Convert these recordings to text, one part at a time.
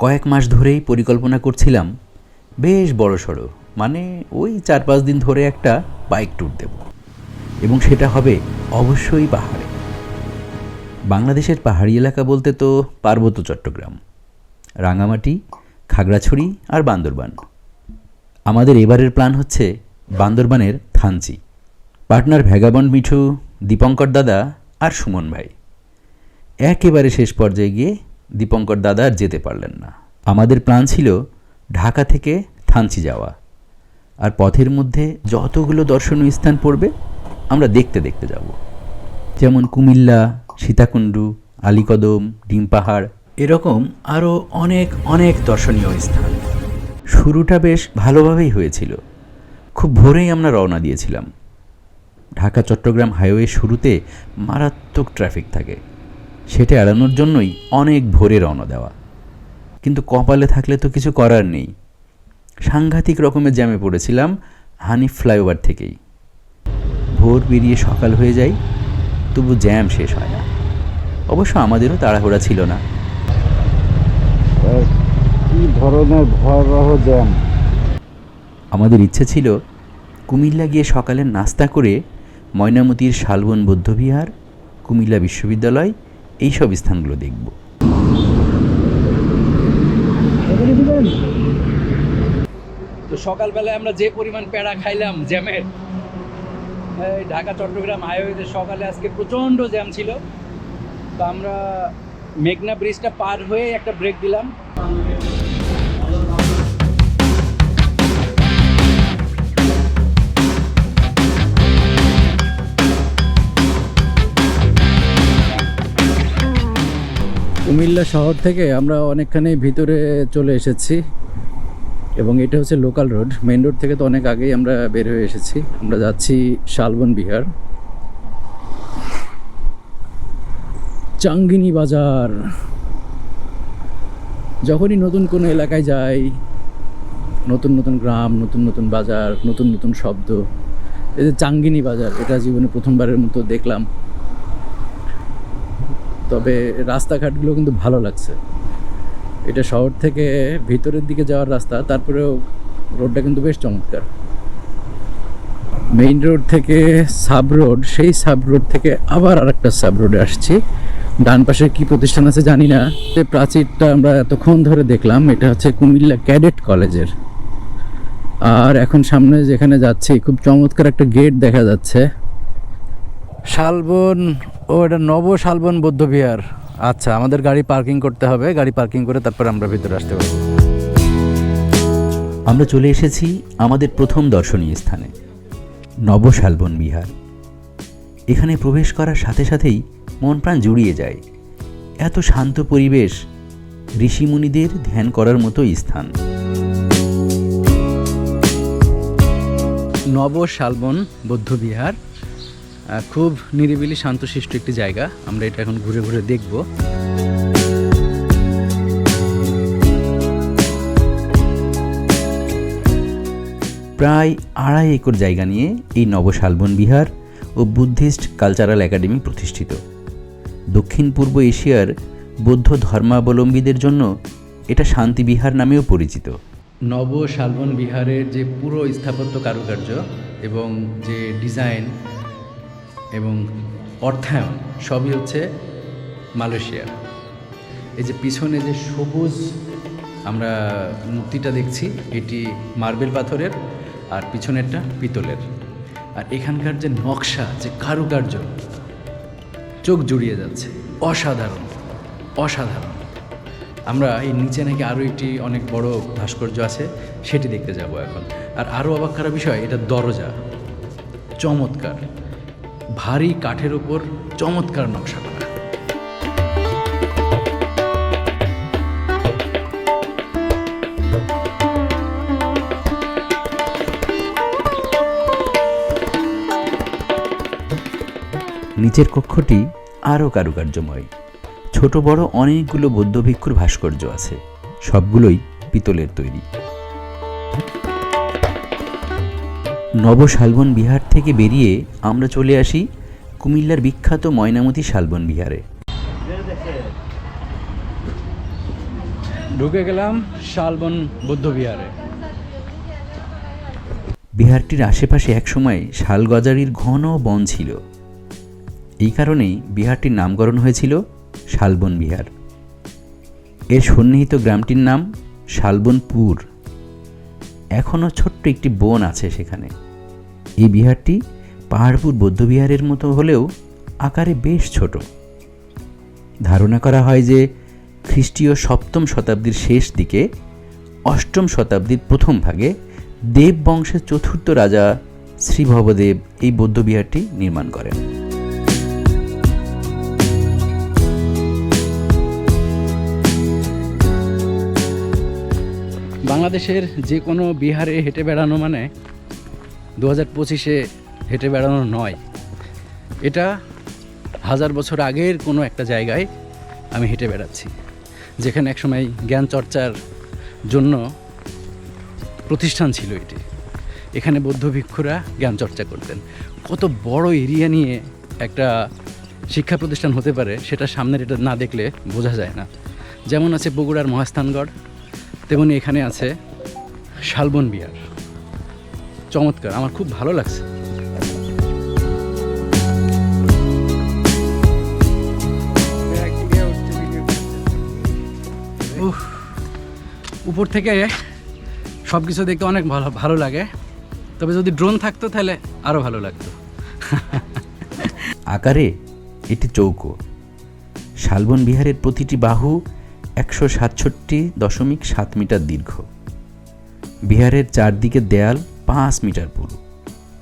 কয়েক মাস ধরেই পরিকল্পনা করছিলাম, বেশ বড় সড়ো মানে ওই চার পাঁচ দিন ধরে একটা বাইক ট্যুর দেব। এবং সেটা হবে অবশ্যই পাহাড়ে। বাংলাদেশের পাহাড়ি এলাকা বলতে তো পার্বত্য চট্টগ্রাম, রাঙামাটি, খাগড়াছড়ি আর বান্দরবান। আমাদের এবারের প্ল্যান হচ্ছে বান্দরবানের থানচি। পার্টনার ভ্যাগাবন্ড মিঠু, দীপঙ্কর দাদা আর সুমন ভাই। একেবারে শেষ পর্যায়ে গিয়ে দীপঙ্কর দাদা আর যেতে পারলেন না। আমাদের প্ল্যান ছিল ঢাকা থেকে থানচি যাওয়া। আর পথের মধ্যে যতগুলো দর্শনীয় স্থান পড়বে, আমরা দেখতে দেখতে যাব। যেমন কুমিল্লা, সীতাকুণ্ডু, আলীকদম, ডিম পাহাড়, এরকম আরও অনেক অনেক দর্শনীয় স্থান। শুরুটা বেশ ভালোভাবেই হয়েছিল। খুব ভোরেই আমরা রওনা দিয়েছিলাম। ঢাকা চট্টগ্রাম হাইওয়ে শুরুতে মারাত্মক ট্রাফিক থাকে। সেটা এড়ানোর জন্যই অনেক ভোরে রওনা দেওয়া। কিন্তু কপালে থাকলে তো কিছু করার নেই। সাংঘাতিক রকমের জ্যামে পড়েছিলাম হানিফ ফ্লাইওভার থেকেই। ভোর বেরিয়ে সকাল হয়ে যায় তবু জ্যাম শেষ হয় না। অবশ্য আমাদেরও তাড়াহুড়া ছিল না। কি ধরনের ভয়াবহ জ্যাম? আমাদের ইচ্ছে ছিল কুমিল্লা গিয়ে সকালে নাস্তা করে ময়নামতির শালবন বৌদ্ধবিহার কুমিল্লা বিশ্ববিদ্যালয় এই সব স্থানগুলো দেখব। তো সকালবেলায় আমরা যে পরিমাণ প্যাড়া খাইলাম জ্যামের ঢাকা, চট্টগ্রাম হাইওয়েতে সকালে আজকে প্রচণ্ড জ্যাম ছিল। তো আমরা মেঘনা ব্রিজটা পার হয়ে একটা ব্রেক দিলাম। কুমিল্লা শহর থেকে আমরা অনেকখানি ভিতরে চলে এসেছি এবং এটা হচ্ছে লোকাল রোড মেন রোড থেকে তো অনেক আগেই আমরা বের হয়ে এসেছি। আমরা যাচ্ছি শালবন বিহার। চাঙ্গিনী বাজার। যখনই নতুন কোনো এলাকায় যাই, নতুন নতুন গ্রাম, নতুন নতুন বাজার, নতুন নতুন শব্দ, এই যে চাঙ্গিনী বাজার, এটা জীবনে প্রথমবারের মতো দেখলাম। তবে রাস্তাঘাটগুলো কিন্তু ভালো লাগছে। এটা শহর থেকে ভিতরের দিকে যাওয়ার রাস্তা, তারপরেও রোডটা কিন্তু বেশ চমৎকার। মেইন রোড থেকে সাব রোড, সেই সাব রোড থেকে আবার আরেকটা সাব রোডে আসছি। ডান পাশে কি প্রতিষ্ঠান আছে জানি না। যে প্রাচীরটা আমরা এতক্ষণ ধরে দেখলাম, এটা হচ্ছে কুমিল্লা ক্যাডেট কলেজের। আর এখন সামনে যেখানে যাচ্ছি, খুব চমৎকার একটা গেট দেখা যাচ্ছে। শালবন ও এটা নব শালবন বৌদ্ধবিহার। আচ্ছা আমাদের গাড়ি পার্কিং করতে হবে গাড়ি পার্কিং করে তারপর আমরা ভিতরে আসতে পারব। আমরা চলে এসেছি আমাদের প্রথম দর্শনীয় স্থানে নবশালবন বিহার। এখানে প্রবেশ করার সাথে সাথেই মন প্রাণ জুড়িয়ে যায়। এত শান্ত পরিবেশ ঋষিমুনিদের ধ্যান করার মতো স্থান। নব শালবন বৌদ্ধবিহার। খুব নিরিবিলি শান্তশিষ্ট একটি জায়গা। আমরা এটা এখন ঘুরে ঘুরে দেখব। প্রায় আড়াই একর জায়গা নিয়ে এই নবশালবন বিহার ও বুদ্ধিস্ট কালচারাল একাডেমি প্রতিষ্ঠিত। দক্ষিণ পূর্ব এশিয়ার বৌদ্ধ ধর্মাবলম্বীদের জন্য এটা শান্তি বিহার নামেও পরিচিত। নব শালবন বিহারের যে পুরো স্থাপত্য কারুকার্য এবং যে ডিজাইন এবং অর্থায়ন সবই হচ্ছে মালয়েশিয়া। এই যে পিছনে যে সবুজ আমরা মূর্তিটা দেখছি, এটি মার্বেল পাথরের আর পিছনেরটা পিতলের। আর এখানকার যে নকশা, যে কারুকার্য, চোখ জুড়িয়ে যাচ্ছে। অসাধারণ অসাধারণ। আমরা এই নিচে নাকি আরও একটি অনেক বড় ভাস্কর্য আছে, সেটি দেখতে যাব এখন। আর আরও অবাক করা বিষয়, এটা দরজা। চমৎকার। ভারী কাঠের উপর চমৎকার নকশা করা। নিচের কক্ষটি আরও কারুকার্যময়। ছোট বড় অনেকগুলো বৌদ্ধ ভিক্ষুর ভাস্কর্য আছে, সবগুলোই পিতলের তৈরি। নবশালবন বিহার থেকে বেরিয়ে আমরা চলে আসি কুমিল্লার বিখ্যাত ময়নামতি শালবন বিহারে। ঢুকে গেলাম শালবন বৌদ্ধ বিহারে। বিহারটির আশেপাশে একসময় শালগজারির ঘন বন ছিল। এই কারণেই বিহারটির নামকরণ হয়েছিল শালবন বিহার। এর সন্নিহিত গ্রামটির নাম শালবনপুর। এখনও ছোট্ট একটি বন আছে সেখানে। এই বিহারটি পাহাড়পুর বৌদ্ধবিহারের মতো হলেও আকারে বেশ ছোট। ধারণা করা হয় যে খ্রিস্টীয় সপ্তম শতাব্দীর শেষ দিকে অষ্টম শতাব্দীর প্রথম ভাগে দেব বংশের চতুর্থ রাজা শ্রীভবদেব এই বৌদ্ধবিহারটি নির্মাণ করেন। বাংলাদেশের যে কোনো বিহারে হেঁটে বেড়ানো মানে দু হাজার পঁচিশে হেঁটে বেড়ানো নয়। এটা হাজার বছর আগের কোনো একটা জায়গায় আমি হেঁটে বেড়াচ্ছি, যেখানে একসময় জ্ঞান চর্চার জন্য প্রতিষ্ঠান ছিল এটি। এখানে বৌদ্ধ ভিক্ষুরা জ্ঞান চর্চা করতেন। কত বড় এরিয়া নিয়ে একটা শিক্ষা প্রতিষ্ঠান হতে পারে, সেটা সামনের এটা না দেখলে বোঝা যায় না। যেমন আছে বগুড়ার মহাস্থানগড় তেমনি এখানে আছে শালবন বিহার চমৎকার, আমার খুব ভালো লাগছে। উপর থেকে সব কিছু দেখতে অনেক ভালো ভালো লাগে। তবে যদি ড্রোন থাকতো তাহলে আরও ভালো লাগতো। আকারে এটি চৌকো। শালবন বিহারের প্রতিটি বাহু একশো সাতষট্টি দশমিক সাত মিটার দীর্ঘ। বিহারের চারদিকে দেয়াল পাঁচ মিটার পুরু।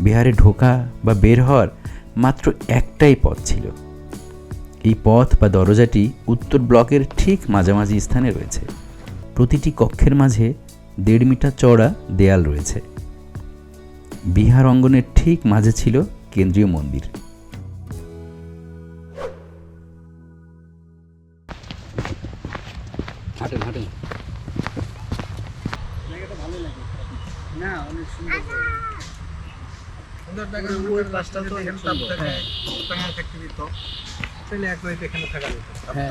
বিহারে ঢোকা বা বের হওয়ার মাত্র একটাই পথ ছিল। এই পথ বা দরজাটি উত্তর ব্লকের ঠিক মাঝামাঝি স্থানে রয়েছে। প্রতিটি কক্ষের মাঝে দেড় মিটার চওড়া দেয়াল রয়েছে। বিহার অঙ্গনের ঠিক মাঝে ছিল কেন্দ্রীয় মন্দির। হ্যাঁ,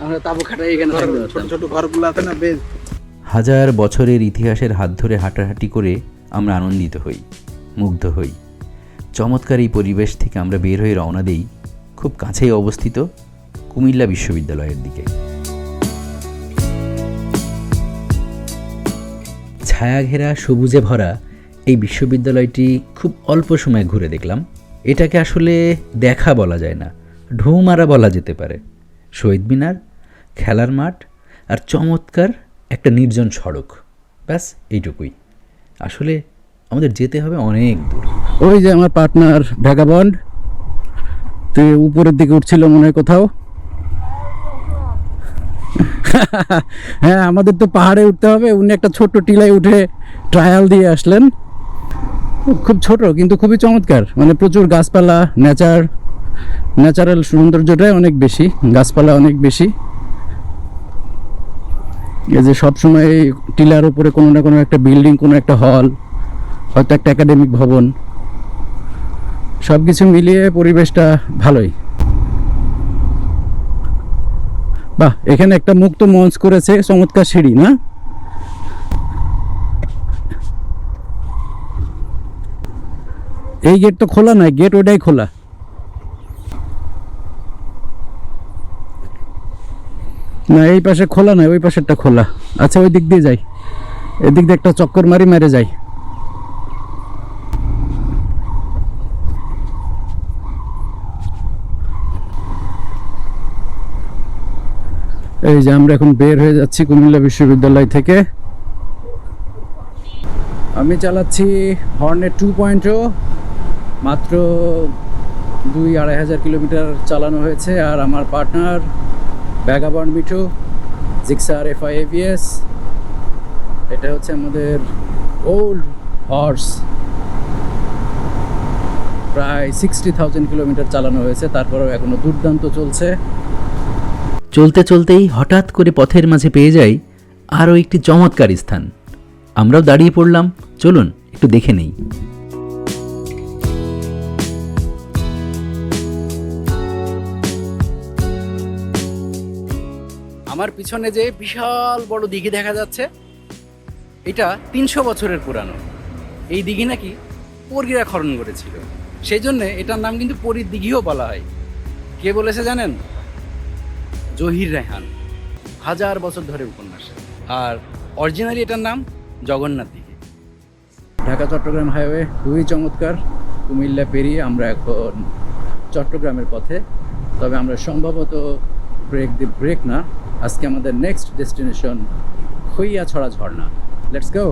আমরা তাবু খাটাই এখানে ছোট ছোট ঘরগুলো আছে না বেশ। হাজার বছরের ইতিহাসের হাত ধরে হাঁটাহাঁটি করে আমরা আনন্দিত হই মুগ্ধ হই। চমৎকার এই পরিবেশ থেকে আমরা বের হয়ে রওনা দেই খুব কাছেই অবস্থিত কুমিল্লা বিশ্ববিদ্যালয়ের দিকে। ছায়াঘেরা সবুজে ভরা এই বিশ্ববিদ্যালয়টি খুব অল্প সময় ঘুরে দেখলাম। এটাকে আসলে দেখা বলা যায় না ঢৌ মারা বলা যেতে পারে। শহীদ মিনার, খেলার মাঠ আর চমৎকার একটা নির্জন সড়ক। ব্যাস, এইটুকুই। আসলে আমাদের যেতে হবে অনেক দূর। ওই যে আমার পার্টনার ভ্যাগাবন্ড তুই উপরের দিকে উঠছিল মনে হয় কোথাও। হ্যাঁ আমাদের তো পাহাড়ে উঠতে হবে, উনি একটা ছোট্ট টিলায় উঠে ট্রায়াল দিয়ে আসলেন। খুব ছোট, কিন্তু খুবই চমৎকার। মানে প্রচুর গাছপালা নেচার ন্যাচারাল সৌন্দর্যটাই অনেক বেশি, গাছপালা অনেক বেশি। এই যে সবসময় টিলার উপরে কোনো না কোনো একটা বিল্ডিং কোনো একটা হল হয়তো একটা একাডেমিক ভবন সব কিছু মিলিয়ে পরিবেশটা ভালোই। বাহ, এখানে একটা মুক্ত মঞ্চ করেছে চমৎকার সিঁড়ি, না? এই গেট তো খোলা নয় গেট ওটাই খোলা। না, এই পাশে খোলা নয়, ওই পাশেরটা খোলা। আচ্ছা ওই দিক দিয়ে যাই। এদিক দিয়ে একটা চক্কর মারি মেরে যাই। এই যে আমরা এখন বের হয়ে যাচ্ছি কুমিল্লা বিশ্ববিদ্যালয় থেকে। আমি চালাচ্ছি হর্নে টু পয়েন্ট মাত্র দুই আড়াই হাজার কিলোমিটার চালানো হয়েছে আর আমার partner vagabond Mithu, Gixxer F I ABS, এটা হচ্ছে আমাদের ওল্ড হর্স। প্রায় সিক্সটি থাউজেন্ড কিলোমিটার চালানো হয়েছে, তারপরেও এখনও দুর্দান্ত চলছে। চলতে চলতেই হঠাৎ করে পথের মাঝে পেয়ে যাই আরও একটি চমৎকার স্থান। আমরাও দাঁড়িয়ে পড়লাম, চলুন একটু দেখে নেই। আমার পিছনে যে বিশাল বড় দিঘি দেখা যাচ্ছে, এটা তিনশো বছরের পুরানো। এই দিঘি নাকি পরগিরা খরণ করেছিল। সেই জন্য এটার নাম কিন্তু পরীর দিঘিও বলা হয়। কে বলেছে জানেন? জহির রেহান। হাজার বছর ধরে উপন্যাস। আর অরিজিনালি এটার নাম জগন্নাথ দিঘি। ঢাকা চট্টগ্রাম হাইওয়ে খুবই চমৎকার। কুমিল্লা পেরিয়ে আমরা এখন চট্টগ্রামের পথে। তবে আমরা সম্ভবত ব্রেক দি ব্রেক না আজকে আমাদের নেক্সট ডেস্টিনেশন হইয়া ছড়া ঝর্ণা। Let's go